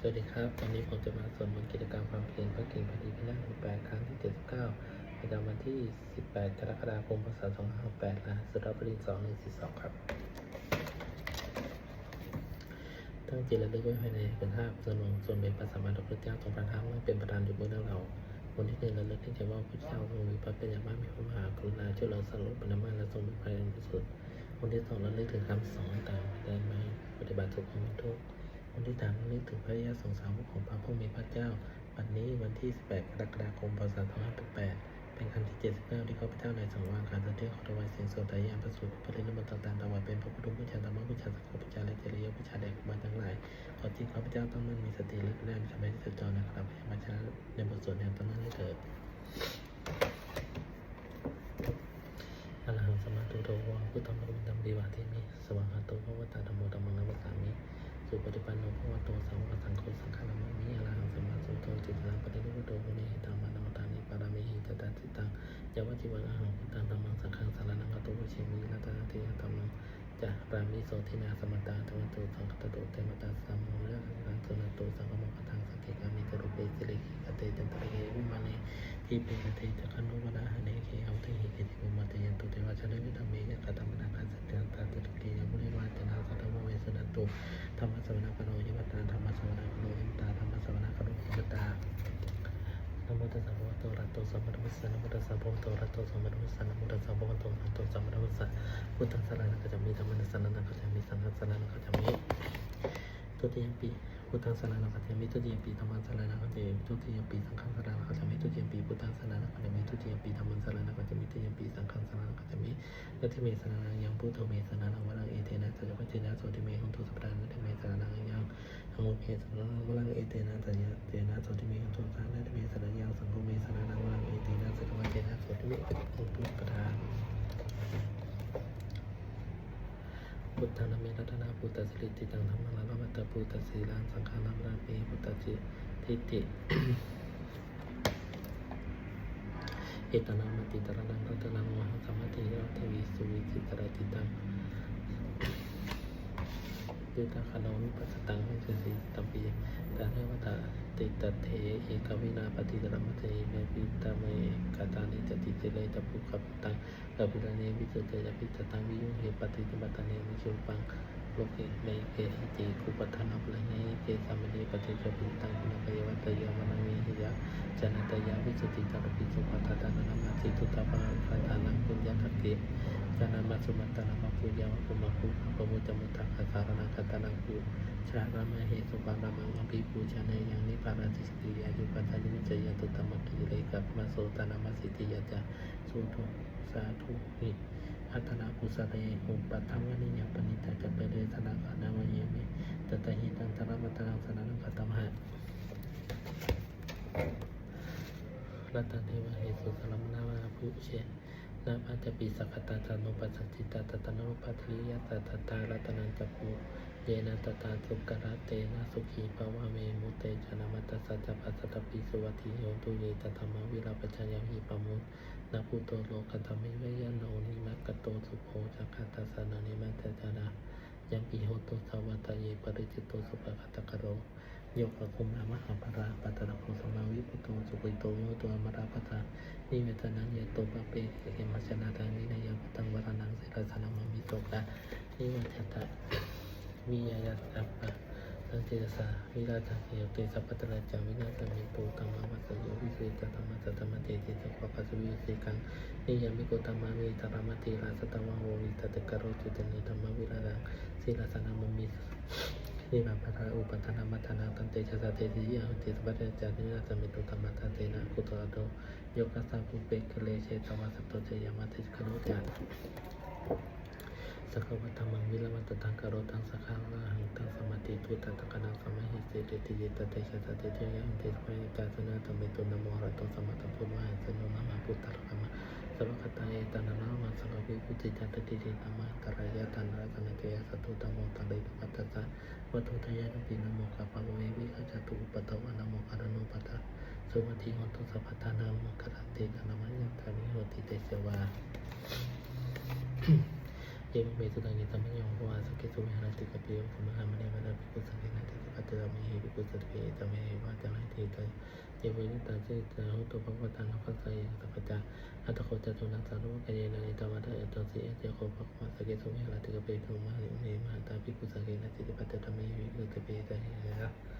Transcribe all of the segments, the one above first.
สวัสดีครับ วันนี้ผมจะมาสวนบนกิจกรรมความเพียรพระกิ่งพอดีพิราช8ครั้งที่ 79ประจำวันที่ 18 กรกฎาคม พศ 2568รหัสสุรบดิน2142 ครับ ตั้งจิตระลึกไว้ภายในเป็นภาพส่วนหนึ่งส่วนเป็นพระสัมมาสัมพุทธเจ้าทรงประทับและเป็นประธานอยู่เบื้องหน้าเราคนที่หนึ่งระลึกที่จะว่าพระเจ้าทรงมีพระเป็นอย่างมากมีพระมหากรุณาช่วยเราสรุปปรมาและทรงมีพระอันที่สุด คนที่สองระลึกถึงคำสอนต่างๆได้ไหมปฏิบัติสุขของทุกข์ คนที่ถามนึกถึงพระยาสงสารของพระผู้มีพระเจ้า วันนี้วันที่ 18 กรกฎาคม พศ 2588 เป็นครั้งที่ 79 ที่ข้าพเจ้าในสังวาการสเทือขอถวายเสียงโสดายานประสูติปรินิมนต์ต่างๆถวายเป็นพระพุทธบูชาธรรมบูชาสังฆบูชาและจริยบูชาแด่ครูบาทั้งหลายขอที่ข้าพเจ้าต้องมั่นมีสติลึกแน่มีสมาธิจดจ่อนะครับให้มาชาในบทสวดแห่งตอนนั้นให้เถิดอรหังสมาธุโตวะพุทธังพระวิตัมปีวาเทมิสวากขาโตภวตาธัมโมธัมมังนัมสสามิ สุปฏิปันโนภวะโตสาวกสังโฆสังฆานามิอรหังสัมมาสัมพุทโธจิตตังปฏิรูปโตมุนีหิตังมานามตานิปารามิหิตตาจิตตังยาวจิวังอหังพุทธังธัมมังสังฆังสารนังกัตโตวิชิมิรัตนาติยธรรมังจะรามิโสทินาสมตาธรรมโตสังคตโตเตมตาสัมโมเรสังสุนาโตสังฆโมกตังสังเกกามิตรุเปสิริกิกเตจันตระเกวิมานีทิเปกเตจักขันโนวนาหเนเคเอาเทหิเกติโมมาเตยันตุเทวะชนะวิธรรมียะกตัมนาคัสสัจจันตาติเกยมุนิวาจนาสัตตโมเวสนันตุ ธรรมสวนาคโนยมัตตาธรรมสวนาคโนยมัตตาธรรมสวนาคโนยมัตตานะโมตัสสะภะวะโตอะระหะโตสัมมาสัมพุทธัสสะนโมตัสสะภะวะโตอะระหะโตสัมมาสัมพุทธัสสะนะโมตัสสะภะวะโตอะระหะโตสัมมาสัมพุทธัสสะพุทธังสรณังคัจฉามิธัมมัสสรณังคัจฉามิสังฆังสรณังคัจฉามิทุติยมปี พุทธังสรณังคัจฉามิทุติยมปีธัมมังสรณังคัจฉามิทุติยมปีสังฆังสรณังคัจฉามิทุติยมปีพุทธังสรณังคัจฉามิทุติยมปีธัมมังสรณังคัจฉามิทุติยมปีสังฆังสรณังคัจฉามินัตถิเมสรณังยังพุทโธเมสรณังวรังเอเทนะสัจจวัจเจนะโสติเมหุนตุสัพพะนัตถิเมสรณังยังธรรมเมสรนังวรังเอเตนะสัญญาเตนะโสติเมหันตุสปานะเมสรยังสังโฆเมสรนังวรังเอเตนะสัจวัจเจนะโสติเมหันตุปทาน พุทธานามิรัตนาพุทธสิริติตังธรรมนาละมัตตพุทธสีลังสังฆานามราปีปุตตจิทิฏฐิเอตนามติตระนังรัตนังวะสัมาธิรัตวิสุวิจิตรจิตัง ยุตาคาโนวิปัสตังวิสุสีตัมปีตาเทวตาติตเทเอกวินาปฏิตรมเตเมปิตาเมกาตานิจติเจเลตปุขปตังลาปิตาเนวิจุเตจปิตตังวิยุเหปฏิติบัตเนวิชุปัง โลกเกเมเกหิติคุปทานัปะเนเกสามเนปฏิจปิตังปุณกยวัตยามนามิยะจันตยาวิสติตาปิสุปัฏฐานามาสิตุตาปะคาทานังปุญญคัตติจานามาสุมัตตานามาปุญญาวะปุมาปุปมุตตมุตตะคาสารนังคตานังปุชารามาเหสุปารามังอภิปูชาเนยังนิพาราติสติยายุปัฏฐานิมิจยตุตมะกิเลกัปมาโสตานามาสิติยาจาสุทุสาธุหิ อัตนากุสเลหุปัฏฐวนิยปณิตาจะไปเดชนาคานามเยมิตตหิตังธระมัตตังสนานังคตมหะรัตเทวะเหสุสลมนาวาภูเชนาปัจจปิสักตาตานุปัสสิตาตตนุปัทริยตตตารัตนันจัปู เยนะตตาสุกระเตนะสุขีภาวะเมมุเตจนามัตสัจปัสสตปิสุวัติโยตุเยตธรรมวิราปชัญญหิปมุตนาภูโตโลกัตถมิเวยโนนิมักโตสุโภจักขัตตสนานิมัตตจานายังปิโหตุสวัตเยปริจิตโตสุปะคตกโรโยกคุมามหาปราปัตตะโพสมาวิปุโตสุปิโตโยตัวมราปตานิเวตนังเยโตปะเปเขมัชนาทานินายปตังวรนังเสรสนามมิโตกะนิวัชตะ วิยายสัพพะสังเจสาวิราชเกเตสัพพตระจาวินาศมิปูตังมาวัสโยวิเศษตัมมาสตมะเตติสัพพะสุวิเศกังนิยามิโกตัมมาวิตารมติราสตวะโหวิตตะกโรจุตเนธรรมวิรารังศิลาสนามมินิมาปะทาอุปทานามัทนาตันเตชะสะเตติยาหุติสปัจจานินาสมิตุธรรมตาเตนะกุตระโดโยกัสสะปุเปกเลเชตวาสัตโตเจยามาติคโนจา สักวัตถมังวิลมัตตังกโรตังสักขังลาหังตังสมาติตุตตะกนังสมาหิเสติติยิตเตชะสะเตติยาหุติสปัจจาสนะธรรมิตุนโมหะโตสัมมาสัมพุทธะสนุนามาพุทธะระมะสัพพะตาเอตนะนามาสังวิปุจิจัตติตินามาตระยะตันรัตนเกยสัตุตโมตังเรตุปัตตะวัตถุทยานปินโมกัปะเววิขจตุปตวานโมการโนุปตะสุวัติหตุสัพพทานามกรันติกนามัญญานิโหติเตเสวา เยมิเมสุตังยิตัมมัญญงภวาสเกสุวิหารติกะเปิโยสมหามณีวันภิกุสังฆนาติกะปัตตะมิเหิภิกุสัตถิตะเมวะจันทิตะเยเวนิตาเจตะหุตภควตานัพพะไสยสัพพจาอัตถโคจตุนัสสารุกะเยนะอิตาวะตะเอตสิเอเจโคภควาสเกสุวิหารติกะเปิโยมหาเมมหาตาภิกุสังฆนาติกะปัตตะมิเหิภิกุสัตถิตะเมวะ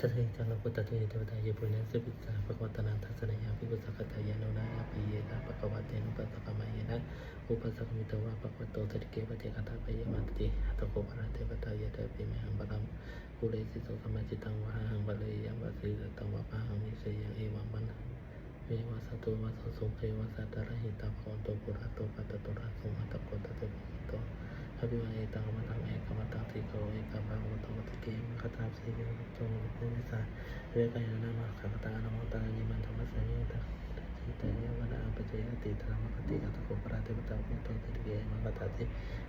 ทัศนิจังลพุทธตุยเทวตาเยปุณณสิปิสาภควตนาทัศนยาภิกขุสักตายานุนายาปิเยนะภควเตนุปัสสะมะเยนะอุปสักมิตวะภควโตสติเกปเจกตาปยมันติอัตโกปะเทวตาเยเตปิเมหังบรัมปุเรสิโสสมัจจิตังวะหังบะเลยยังวะสีตังวะปะหังมิเสยังเอวังมันเมวะสัตตุวะสุเภวะสัตระหิตาภวันโตปุระโตปัตตโตระสุหัตตโกตะเตภวันโต อภิวาเอตังมัตังเอกมัตังติโกเอกมังมัตังมัตเกมคตาสีเวรตงภูมิสาเรกายนามาขังตานโมตายิมันธรรมสมิตาจิตเยวนาปัจยติธรรมคติกัตโกปราเทวตาพุทโธติเกมังคตาติ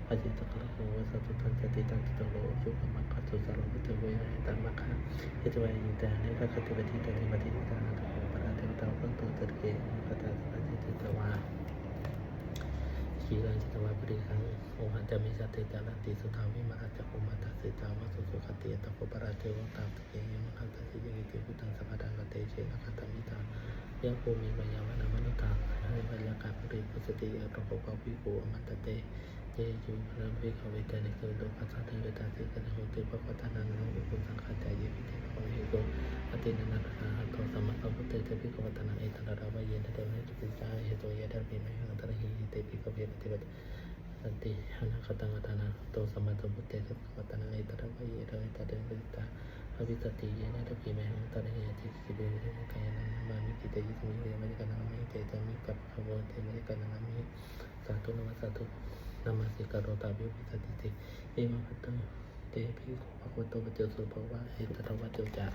ปัจจิตกะโลสัตตุตันจติตังติตโลจุกมังคตุสารวิตเวหิตังมัคคะเอตวายอิตาเนภคติปฏิตังติปฏิตาตโกปราเทวตาพุทโธติเกมังคตาติปัจจิตวา ขีรังจิตวาปริคังโอหันจะมีสติจารติสุทาวิมาราจักขุมาตัสสิตาวะสุสุขติ ปราเทวตาตะเกยมขันตัสสิยกิติพุทธังสัพพดังกเตเชนะขันตมิตายะภูมิวายาวนามนุตาเฮวัลกาปริปสติยะตะโกปะวิโกอมันตเตเยจูพระวิกขเวทนิโกโลภัสสะเทวตาสิกะโหติปะปะทานังโนอุปสังขจายวิเทภวิโกอตินันนาคาโตสัมมาสัมพุทเตเตปิโกวัตนังเอตันดาวะเยนะเดวะนิปิสาเหตุเยเดปิเมหังตระหิเตปิโกเวปฏิบัติ สันติอนาคตังอัตนาโตสมมาตุพุทเตสัพพะตนาเอตระวะเยระเอตะเดวิตาอภิสติเยนะตะกิเมหังตระเฮติสิเบเรกายนังนามามิกิเตยิสมิเรมะกะนามิเตตมิกัปภวเตมะกะนามิสาธุนมัสสาธุนามาสิกะโรตาภิปิสติติเอมะพัตโตเตภิกขุภควโตปเจสุภวะเอตระวะเจจา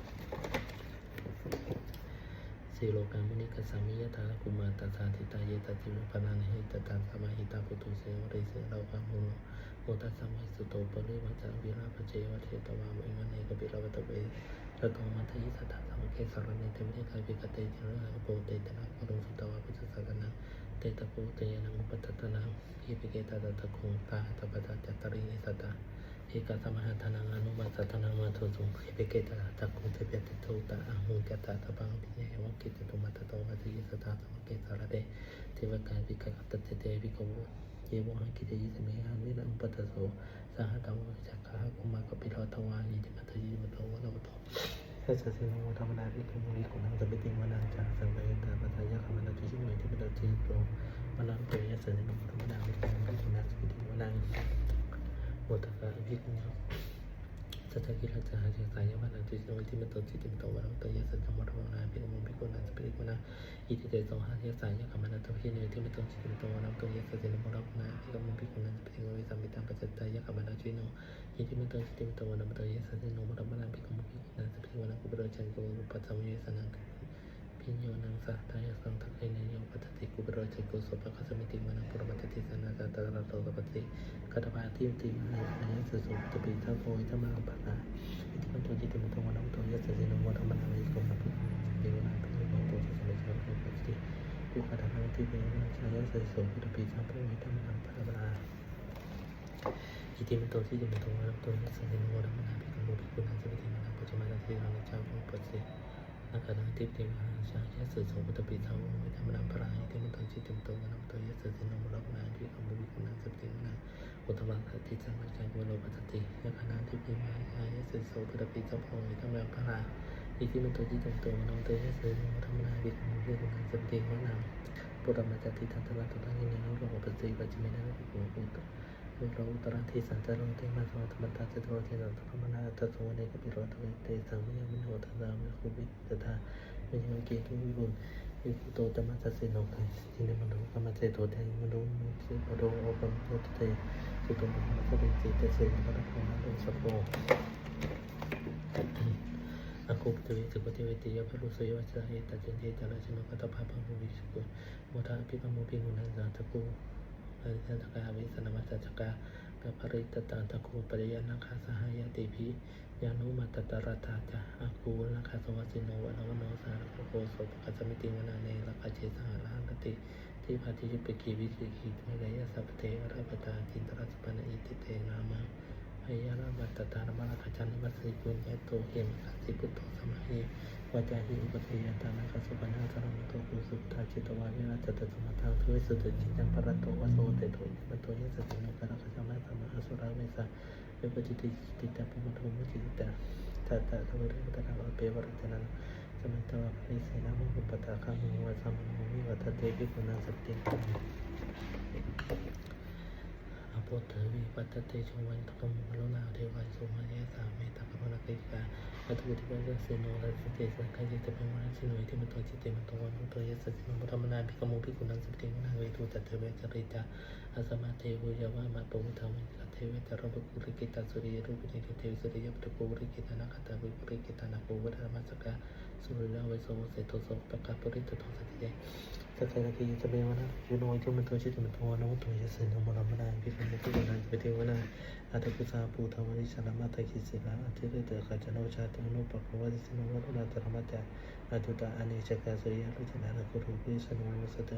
สีโลกามินิกสามิยตาคุมาตสาธิตาเยตติวิปนานิหิตตังสมาหิตาปุตุเสวริเสเราคังมุโนโมตัสมัยสุโตปริวัจาวิราปเจวะเทตวามิมันเนกปิรวัตเวระตมัทยิสัทธาสมเกสารเนเตมิกาภิกเตจระโปเตตนะปรุสุตวาปุจสะกนังเตตะโปเตยนังอุปตตนังยิปิเกตตะตะคงตาตะปะตะจัตตรินิสัตตา เอกสมหทนังอนุมัสสนังมาทุสุเอเปเกตาจักขุเทเปติโตตาอังหุกตาตะบังปิเยวังกิตตุมัตโตวัตยิสตาสมเกสารเดเทวกาปิกะตเตเตวิโกเยวหังกิเตยิสเมหังวิรังปัตโสสหัตวจักขะกุมากปิโรตวานิจิมัตยิมัตโตวะโนโตถ้าจะเสนอธรรมดาที่คุณมีคุณทางจะไปติวนาจาสังเวตาปัจยะคำนาจุชิมวยที่เป็นจิตโตมานังเตยะเสนอธรรมดาที่คุณมีคุณทางจะไปติวนา โมตกะวิกุณสัจจกิรัจจาเจสายวันาจิโนทิมโตจิติมโตวะโตยสัจจมรวนาภิกมุภิกขุนัสปิริกุณาอิติเตโสหะเทสายะกัมมนาโตพิเนทิมโตจิติมโตวะโตยสัจจมรวนาภิกมุภิกขุนัสปิริกุณาสัมมิตังปัจจตายะกัมมนาจิโนอิติมโตจิติมโตวะโตยสัจจโนมรวนาภิกมุภิกขุนัสปิริกุณากุปโรจันโกอุปัตตมเยสนัง พิญโยนังสัตยสังทักเอเนโยปัตติกุปโรจกุสปะคัสมิติมนังปุรมัตติสนาตาตระโตกปติกัตภาทิมติมหาอันยสุสุตปิทัพโพยธรรมังปัตตาอิติมันโตจิตมันโตวันโตยัสสินโมธรรมนาวิโกนัพิเดวนาภิโมโตจิสมิจารุปติกุขะทังทิเปนะชายสัสโสพุทธปิทัพโพยธรรมังปัตตาอิติมันโตจิตมันโตวันโตยัสสินโมธรรมนาภิโมภิกุณาสัพพิมังปัจจมาสัสสิรังจามุปติ นักการทิพย์เทวาชายสุโสพุทธปิเทวงวิธรรมนังพรายเทมันตังจิตติมโตวันมโตยัสสินมรกนาภิกขมุวิกุณาสัพติมนาอุตวังสติสังกัจจังวโลปัสตินักการทิพย์เทวาชายสุโสพุทธปิเทวงวิธรรมนังพรายอิทิมันโตจิตติมโตวันมโตยัสสินมรรมนาภิกขมุวิกุณาสัพติมนาปุรมาจติทันตระตุตังยินยาโลกปัสติปัจจิเมนะภิกขุปุตตเวิโรอุตรังทิสันตโรเตมาสวัตมันตาจตุโรเทนันตพมนาตโสเนกปิโรทเวเตสังมิยมิโนทันตามะคุบิตถาเป็นยังเกตุวิบุญวิคุโตตมัสสิโนไคสิเนมันโดกามเจโตเทมันโดมุสิปโดโอปัมโตเตสุตมัสสะเปจิตเสนปะระโพนะโดสโพอาคูปตวิสุปฏิเวติยะพรุสยวะชะเอตจันเทจาราชนกตถภาพังภูวิสุกุโมทาภิกขโมภิกุณันสาตะกู ริสัตกาวิสนามัสสะจักกาปริตตาตะโคปริยนาคาสหายติภิยานุมัตตตรตาจะอาคูนาคาสวัสสิโนวะนวโนสารโคโสปกัสมิติวนาเนลกาเจสหาลานติที่พาทิยุปกีวิสิกิเมรยสัพเทอรปตาจินตรัสปนอิติเตนามา พยาลบัตตารมะขจันมัสสิปุญญโตเขมกัสิปุตโตสมัยวาจาหิอุปเทยตานาคสุปนาสารมโตกุสุทาจิตวาวิรัตตสมทังทวิสุตจิตังปรตโตวโสเตโตยมโตยสัสสิโนกระขจัมมาสมาอสุราเวสาเวปจิติจิตตาปุมโทมุจิตตาตาตาทวเรตระวะเปวรตนังสมัตวะปริเสนามุปปตาคามุวะสัมมุมิวัตเตวิปุณาสติ โปเทวิปัตเตชวันตกมุมโลนาเทวาสุมาเยสาเมตตาภวนาติกาอัตถุติปัสสะโนรัสเตสังขจิตเป็นวันสิโนอิติมันโตจิตเตมันโตวันโตยัสสิโนปรมนาภิกมุภิกุณังสติมนาเวทุจัตเทเวจริตาอาสมาเทวุยวามาปวุธามิกเทเวจารบุกุริกิตาสุริยรูปินิเทวสุริยปตุปุริกิตานาคตาบุริกิตานาภูวัฏมัสกาสุริยเวโสเสโตโสปะกาปุริตโตสัตติเย สัตตะกิยจะเป็นวันนั้นยูโนอิติมันโตจิตมันโตวันโตยัสสิโนมรมนาภิกมุภิกุณังสติมนาอาตกุสาปูธรรมริชลมาตะกิสิลาอธิเรตขจโนชาติอนุปปวัติสนวัตนาตรรมจาอาตุตาอเนจกาสุริยลุจนาลกุรุปิสนวสเต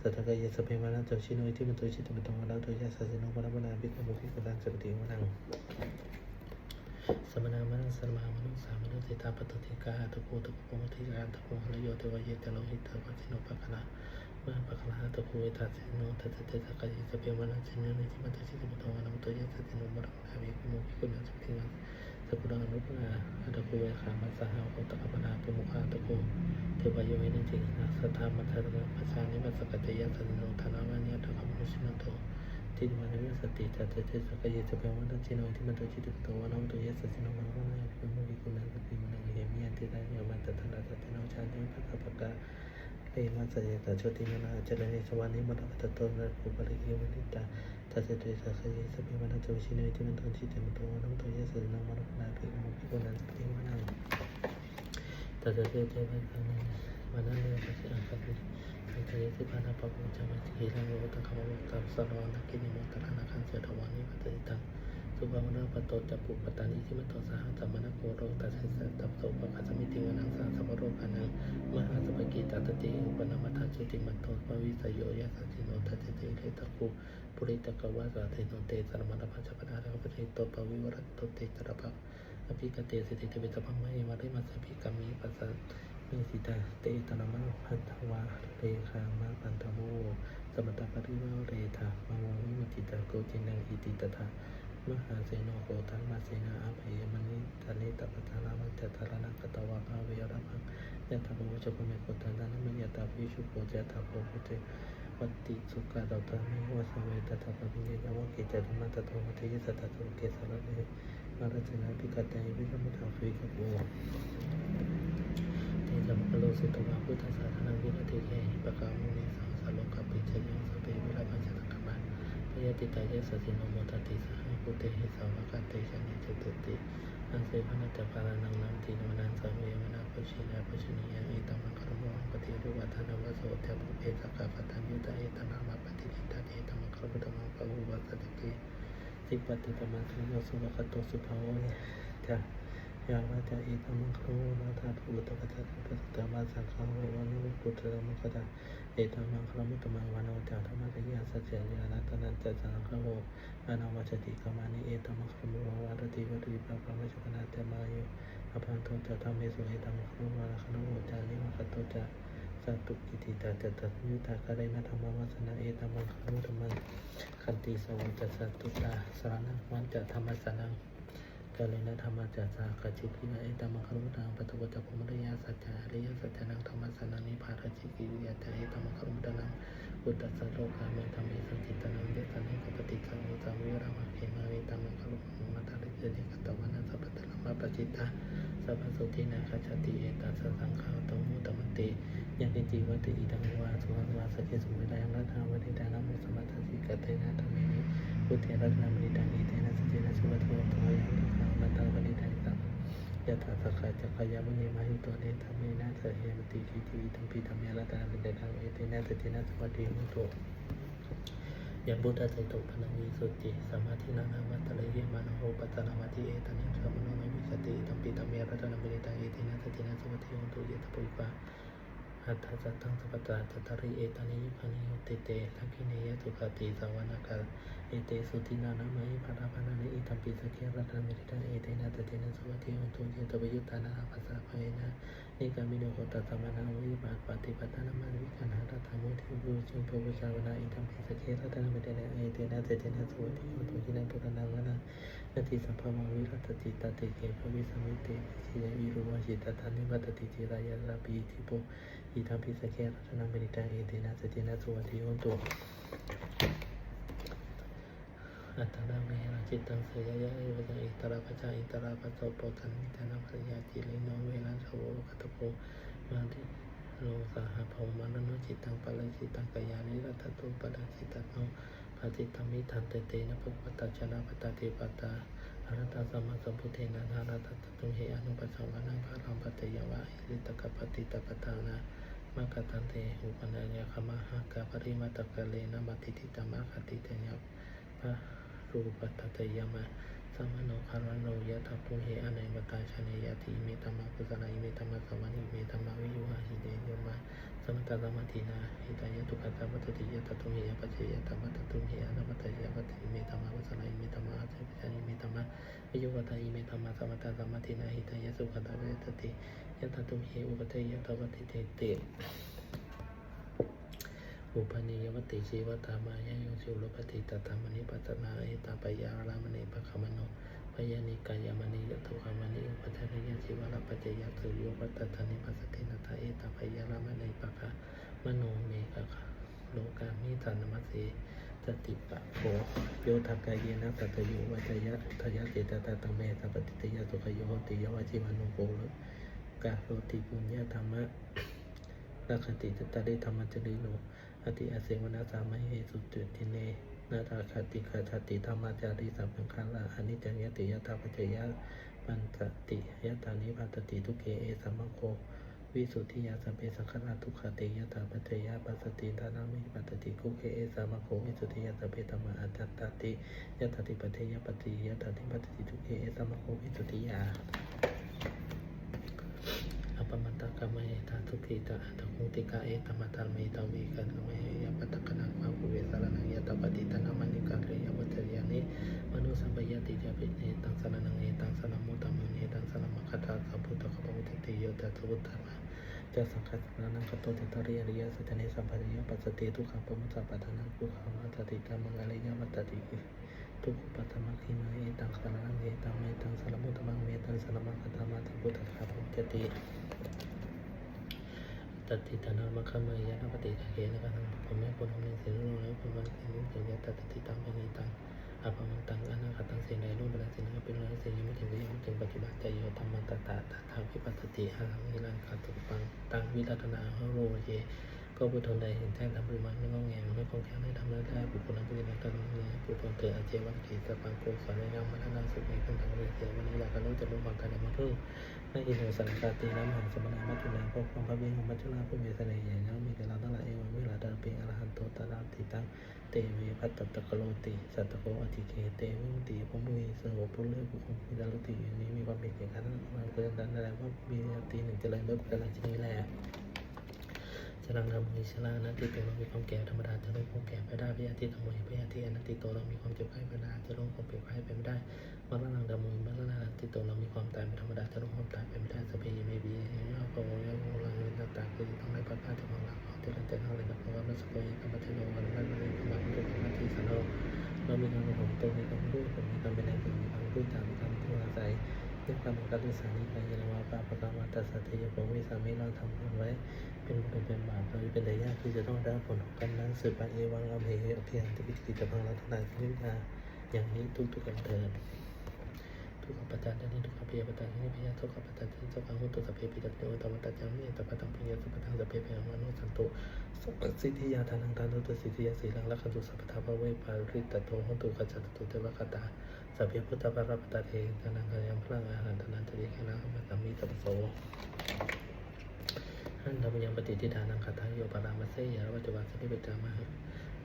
สัตตกายสเปมานาโตชิโนอิติมโตชิตมตวนาตยัสสะสิโนมรมนาภิกมุภิกุลังสติวนัง สมณามนังสมามนุสามนุติตาปตติกาตะโกตะโกมติการตะโกหะโยเทวเยตโลหิตะวัสิโนปะคะนามาปะคะตะโกเวทัสสิโนทัตเตตะกายสเปมานาสิโนนิติมโตชิตมตวานาโตยัสติโนมรมนาภิกมุภิกุลังสติวังสกุลานุปนาอัตโกเวขามัสสหาโคตกปนาปมุขาตุโกเทวายเวนิจินาสัทธามัทธรปัจจานิมัสสกเตยสันโนธนาวัญญาตะคมนุสินโต ทิมันวิสติจัตเตสกเยสเปวัตจิโนทิมันโตจิตโตวานโตยสัสสิโนมรณะภิกมุภิกุณังสติมังเฮมิยันติตายมันตถนาตติโนชาติปักปะกะเอมัสยตโชติมนาจรเนชวานิมรณะตโตนะภูปริเยวนิตาทัศเตสัสยิสัพพิวันโตชินติมันโตชิตมันโตวันโตยสัสนามรณาภิกมุภิกุนันสติวันังทัศเตเจวันตังวันนั้นเลยปัจจัยปัจจัยปัจจัยสิปังเทศิพานาปะปุจจามัจจิรังโลตังคำวตังสรนักกินิมุตตระนาคันเสดวานิปัจจิตังสุภาวนาปโตจัปุปตานิทิมโตสหังสัมมนโกโรตัสสะตัปโตปะคัสมิติวนังสาสัพโรกานังมหาสัพกิตาตติอุปนามัทจุติมันโตปวิสโยยสัสสิโนทัตเตเลตะคุปุริตะกวาสาเทโนเตสรมณพัชปนาระปริโตปวิวรตโตเตจรพักอภิกเตสิติเตเวตะพังมะเอมาริมัสสะภิกามิปัสสะ เมสิตาเตตนะมะพันธวาเรคามะปันธโมสมตปริวเรธามาววิมติตาโกจินังอิติตถามหาเสนโกตังมาเสนาอภัยมณิตานิตปทานามัจจตารนังกตวะภาเวรมังยะตาโพชภเมโกตันตามยะตาภิชุโกจตาโพพุเตวัตติสุขะดาตามิวะสเวตตาปปิเยยวะเกจตุมาตตวะเทยสัตตุเกสรเนมารจนาภิกาตัยวิรมุตถาภิกโวเตจัมปโลสุตวะพุทธสาธานังวิรติเยหิปะกามุนิสังสาโลกปปิจยังสเปวิราปัญจตักัมมันพยติตายสสิโนโมตติสหพุเตหิสาวกเตชะนิจตุติอันเสพนัตตะปารานังนัมติโนนันสเวมนาปชินาปชินียะเอตัมมังคารโมปฏิรุวัฒนวโสเทปุเพสกาปตัญยุตเอตนามาปฏิทิตาเอตัมมังคารพุทธมังปะอุวัสติเกสิปฏิปมาสุโยสุภคโตสุภาวะจะย ยาวะจะเอตัมมังครโมาธาตุตกะตะตุตตะมาสังฆาโวานุปุตตะมังคตะเอตัมมังคารมุตมังวานวจาธรรมะยะสัจเจยนัตนันจะสังฆโวอนาวัจติกามานิเอตมังครมุวารติวริปะปะมะชกนาเตมายุอภันโตจะธรรมเมสุเอตมังครมุวาระคโนจานิมัคโตจะสัตุกิติตาจตัยุตากะเรนะธรรมวัสนาเอตมังครมุธรรมังคันติสวัจจสัตุตาสารนังวันจะธรรมสนัง กะเรนะธรรมจัสสะกจิกิยะเอตมังครมุตังปะตวะจะภุมริยาสัจจะอริยสัจจนังธรรมสนังนิพพานจิกิยะจะเอตมังครมุตนังอุตตสโลกาเมธรรมิสังจิตนังเดสันนิกปฏิสังมุสังวิรามาเขมาเวตังมังคลุมัตตาลิเจเดกัตวันสัพพะตละมาปจิตตาสัพพสุทินาคาชติเอตัสสังขาตมุตมติยังกิจิวัติอิดังวาสุววาสเกสุเวลายังรัตนาวันดานามุสมัตสิกเตนะธรรมินิพุทเทรัตนามริดังอิเตนะสเจนะสุวัตโตโตยัง ตนามัตตาวันดังตังยะถาสกาจักขยามุนีมาหิโตเนธรรมินะเสเหมติกิติวิตัมปิธรรมยรัตนามิเดนังเอเตนะสเจนะสวัตติมุตโตยังบุตรใจตุปนังวิสุทธิสมาธินานามัตตะเลมานโหปัสสนามาธิเอตันยังสมโนวิสติตัมปิตัมเมรัตนัมปิตังเอตินะสตินะสวัสดิโยตุเยตปุริปา อัตถสัตตังสัพพตาจัตตริเอตันิยุคานิโยติเตทักขิเนยสุขติสาวนาคาเอเตสุตินานามัยภาราภานานิอิตัมปิสเกรัตนัมปิตังเอเตนะสตินะสวัสดิโยตุเยตปุยุตตานาภาษาภายนะนิกามิโนโหตัตมนาวิบาปฏิปัตตานามาวิคันหาตธรรมุทิบูชิงปวิชาวนาอิตัมปิสเกรัตนัมปิตังเอเตนะสตินะสวัสดิโยตุยินังปุตนังวนา ติสัพพมาวิรัตติตติเกภวิสมิติสิยวิรุวชิตตานิวัตติจิรายาลาปีทิโปอิทัมพิสเกรัตนังเมริตาเอเตนะสตินะสวัสดิโยตุอัตตนาเมราจิตตังเสยยะเอวะจอิตระปัจจาอิตระปัจโตปตันมิตานาภรยาจิเลิโนเวนะสโวกัตโพมาติโลสหภวมานโนจิตตังปะลจิตตังกายานิรัตตุปะดาจิตตัง ปฏิตมิทันเตเตนะพุปัตตาชนะปตาติปตาอรตาสมาสัมพุทเทนะนาราตตตุเหอนุปัสสวานังภารังปฏิยวะอิริตกปฏิตปตานะมากตันเตหุปัญญาคมหากาปริมาตกะเลนะมัติติตมะคติเตยะพระรูปตตยมะสัมมโนคารโน ยทัพพุเหอนัยมตาชเนยติเมตมะกุสลายเมตมะสวานิเมตมะวิโยหะหิเดโยมะสมตตสมาธินาหิตายะทุกขตาปัตติยะตตุเมยะปัจเจยะตมัตตุเมยะนมัตยะปัตติเมตมาวัสนาอิเมตมาอาเจปิจานิเมตมาวิโยวัตาอิเมตมาสมตตสมาธินาหิตายะสุขัตาเวตติยะตตุเมยอุปเทยะตวัติเตเตอุปนิยวติชีวตามายโยสุรปฏิตตามณิปัตนาเอตาปยารามณีปะขมโน ยานิกายามณียตุขามณีอุปทานยะชีวรปัจจยะสุโยปัตตานิปัสสตินาทาเอตาปยารามณีปะคะมโนเมฆะคะโลกามิธานมัสสีสติปะโภโยทักกายเนะตัตโยวัจยะทยะเจตตาตังเมตปฏิตยะสุขโยติยวาจิมานุโภลกาโรติปุญญาธรรมะนาคติจตาริธรรมจริโนอติอาเสวนาสามัยเหสุจุติเน นาตาคติคาชติธรรมจาริสัพพังคาลาอนิจจังยติยตาปัจจยะปันสติยตานิพัตติทุเกเอสัมมโควิสุทธิยาสัพเพสังฆราทุกขติยตาปัจจยาปัสสติทานามิปัตติคุเคเอสามะโควิสุทธิยาสัพเพธรรมอัจจตติยตติปัจจยปฏิยตติปัตติทุเคเอสามะโควิสุทธิยาอปมัตตกามเอตาทุกิตาอัตโหติกาเอตมัตตาเมตาวิกัน ปิเนตังสรนังเอตังสนัมมุตตมุนเนตังสนัมมคตาสัพพุทธคัมภุตติโยตัสสุตตมะจะสังฆสนานังคตโตติตริยริยสัจเนสัมปะริยปัสสติทุกขปมุสสะปัฏฐานังทุกขังมัตติตามังกริยามัตติทุกขปัตมัคคินาเอตังสรนังเอตังเมตังสรมุตตมังเมตังสรมังคตามาตังพุทธะภุจติตัดติตานามะขมายะนปฏิทาเกนะกังผมแม่ปุณมิสิรุโนแล้วปุณวันเสิรุสิยะตติตังเป็นตัง อาภมันตังอนาคตังเสนาโนเวลาสินาเป็นเรื่องสิ่งยังไม่ถึงยังไม่ถึงปัจจุบันใจโยธรรมตตาตถาวิปัสสติหังนิรันดร์คาตุปังตังวิรัตนาหโรเย ก็บุตรใดเห็นแจ้งทำปริมาณไม่งองแงไม่คงแข็งได้ทำแล้วได้บุคคลนั้นป็นนักการเงินบุคคลเกิดอาเจวันขีสปังโกสอนในยังมัฒนาสุขในคนทางเรือเสียวันนี้เราก็รู้จะรู้ความกันในมาทุ่งไม่อินโนสังกาตีน้ำหังสมณามัจจุนาพวกความพระเวงมัจจุนาผู้มีเสน่ห์ใหญ่แล้วมีกเราตั้งหลายเอวังวิลาดาเปียอรหันโตตระติตั้งเตเวพัตตะกโลติสัตตโกอธิเคเตวิมุติพมุยสงบผู้เลือกบุคคลมีดารุติอย่างนี้มีความเปลี่ยนแปลงกันมาเกินดันอะไรว่ามีตีหนึ่งเจะเลยเลิกกันหลังจากนี้แหละ ฉลังทำมิชลานะที่ตัวเรามีความแก่ธรรมดาจะลงความแก่ไปได้พยาธิธรรมวยพยาธิอนัตติโตเรามีความเจ็บไข้ไปได้จะลงความเจ็บไข้ไปไม่ได้มรณะดำมุยมรณะที่ตัวเรามีความตายเป็นธรรมดาจะลงความตายไปไม่ได้สเปยเมบียาโกยาโกลังเงินต่างๆคือต้องได้ปัจจัยจากของเราที่เราจะทำอะไรกับเราสเปยกรรมเทโลวันนั้นวันนี้กรรมทุกหน้าที่สนองเรามีการของตนมีการรู้ผมมีการเป็นอะไรมีการรู้ตามการที่อาศัย ด้วยความกัลสานิกายนวาปาปกรรมตัสสติยปวิสามิเราทำไว้ เป็นบุญเป็นบาปโดยเป็นระยะที่จะต้องได้ผลของกันนั้นสืบไปเอวังอเมเหอภิยันติปิติจะพังรัตนาสิวิญาอย่างนี้ทุกๆกันเถิด ทุกขปัจจันี้ทุกขเพียปัจจันี้พยาทุกขปัจจันี้ทุกขหุตุสัพเพปิตัตโยธรรมตัจจามิตปะตังปิยสัพพตังสัพเพเพียมโนสันตุสัพสิทธิยาทานังทานุตสิทธิยาสีลังละคันตุสัพพทาภเวปาริตตโตหุตุขจัตตุเทวคตาสัพเพพุทธปรปตาเททานังกายังพลังอาหารทานันตริเคนะมัตมิตัปโสหันธรรมยังปฏิทิฏฐานังคาทายโยปารามาเสยารวัจวัสสิเปจามะ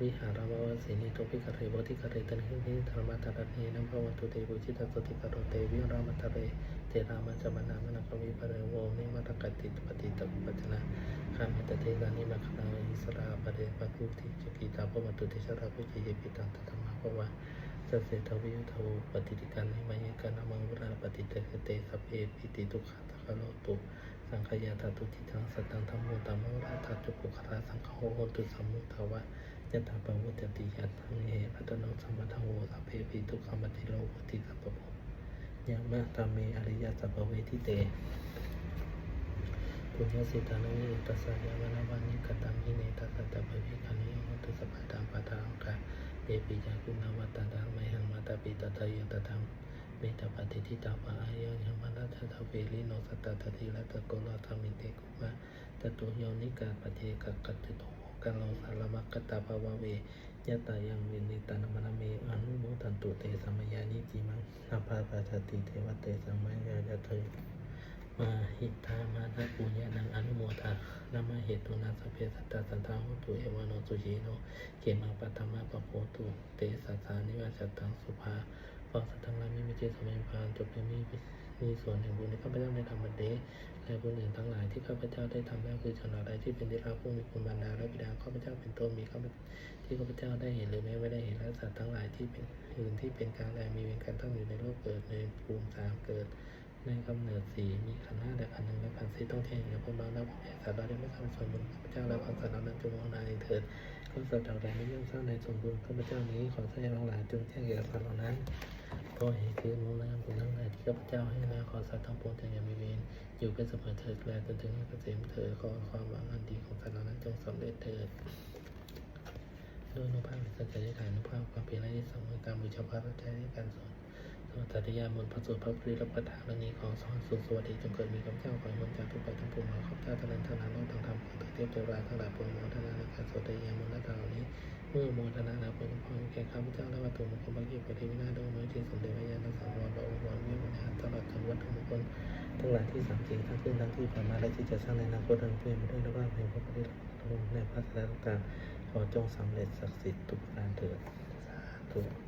วิหารววสีนิโตภิกขเรวทิกขเรตันหินิธรรมตระเนนัมภวันตุเตบุชิตสติกโรเตวิรามัตเรเตรามัจจมนามนักวิปะเรโวนิมัตกติปฏิตปัจนะข้ามิตเทกานิมคนาอิสราปเดปะกุติจกิตาภวัตุเตชราภิจิปิตังตถมาภวะสเสทวิยุทโธปฏิติการนิมายกานามังวราปฏิเตเตสัพเพปิติทุกขาตะคโลตุสังขยาตาตุทิทังสตังธรรมโมตัมโมราทัตุปุคราสังฆโหตุสัมมุทวะ ยะตาปวุตติยัตถังเอพัตโนสัมมัทโวสัพเพปิทุกขมัติโลภติสัพพะยะมะตาเมอริยสัพพเวทิเตปุญญสิตานังนิตัสสะยามะนาวันิกตังหิเนตัสสะตะภะวิคันโยตุสัพพะตังปะทังกะเอปิยากุณาวัตตะธังไมหังมาตาปิตะทะยตะธังเมตตาปฏิทิตาปะอายังมานาทเวลิโนสัตตตติละตะโกลธรรมิเตกุมะตะตุโยนิกาปเทกะกัตติโต กัลโลสารมักกตาภาวะเวยะตายังวินิตานมนะเมอนุโมทันตุเตสัมยานิจิมังนาภาปาจติเทวเตสัมมยายะเมาหิตามานะปุญญานังอนุโมทานามาเหตุนาสเพสัตตาสันทาหุตุเอวโนสุชีโนเกมาปัตมะปะโพตุเตสัสสานิวาจัตตังสุภาพระสัตว์ทั้งลาม่มีเจสมัยพานจบในมี มีส่วนแห่งบุญที่ข้าพเจ้าได้ทำบันเดและบุญอื่นทั้งหลายที่ข้าพเจ้าได้ทำแล้วคือชนอะไรที่เป็นที่รักผู้มีคุณบรรดาและบิดาข้าพเจ้าเป็นต้นมีข้าพที่ข้าพเจ้าได้เห็นหรือแม้ไม่ได้เห็นและสัตว์ทั้งหลายที่เป็นอื่นที่เป็นกลางแดมีเวรกันตั้งอยู่ในโลกเกิดในภูมิสามเกิดในกำเนิดสีมีขันห้าแต่ขันหนึ่งและขันสี่ต้องแทงอย่างพวกเราและพวกแห่สัตว์เราได้ไม่ทำส่วนบุญข้าพเจ้าและความสัตว์เรานั้นจงมองนาในเถิดก็สัตว์เหล่าใดไม่ย่อมสร้างในส่วนบุญข้าพเจ้านี้ขอแสดงทั้งหลายจงแจ้งแก่สัตว์เหล่านั้น เพราะเหตุคือมูลนามคุณทั้งหลายที่ข้าพเจ้าให้แล้วขอสัตว์ทั้งปวงจงอย่ามีเวรอยู่เป็นสมัยเถิดแลจนถึงให้เกษมเถิดขอความหวังอันดีของสัตว์เหล่านั้นจงสำเร็จเถิดด้วยนุภาพสัจจะได้ถ่ายนุภาพความเพียรและที่สำคัญการบูชาพระรัตน์ในการสอน สวัสดิยามนพระสูตรพระปริรับประทานและนี้ของสอนสุสวัสดีจงเกิดมีกับเจ้าขอให้มนจากทุกไปทั้งปวงเราข้าพเจ้าทั้งนั้นทั้งนั้นโลกทั้งธรรมทั้งเทพเทวดาทั้งหลายปวงโมทนาในการสวดยามนต์และเหล่านี้เมื่อโมทนาแล้วผลพรแก่ข้าพเจ้าและวัตถุมงคลบางทีปฏิวินาศดวงน้อยที่สมเด็จพระญาณสังวรบระองค์วรวิมลหาตลอดถึงวัตถุมงคลทั้งหลายที่สามสิ่งทั้งขึ้นทั้งที่ผ่านมาและที่จะสร้างในอนาคตทั้งเพื่อนไปด้วยและว่าในพระปฏิรัติในพระสารต่างๆขอจงสำเร็จศักดิ์สิทธิ์ทุกประการเถิดสาธุ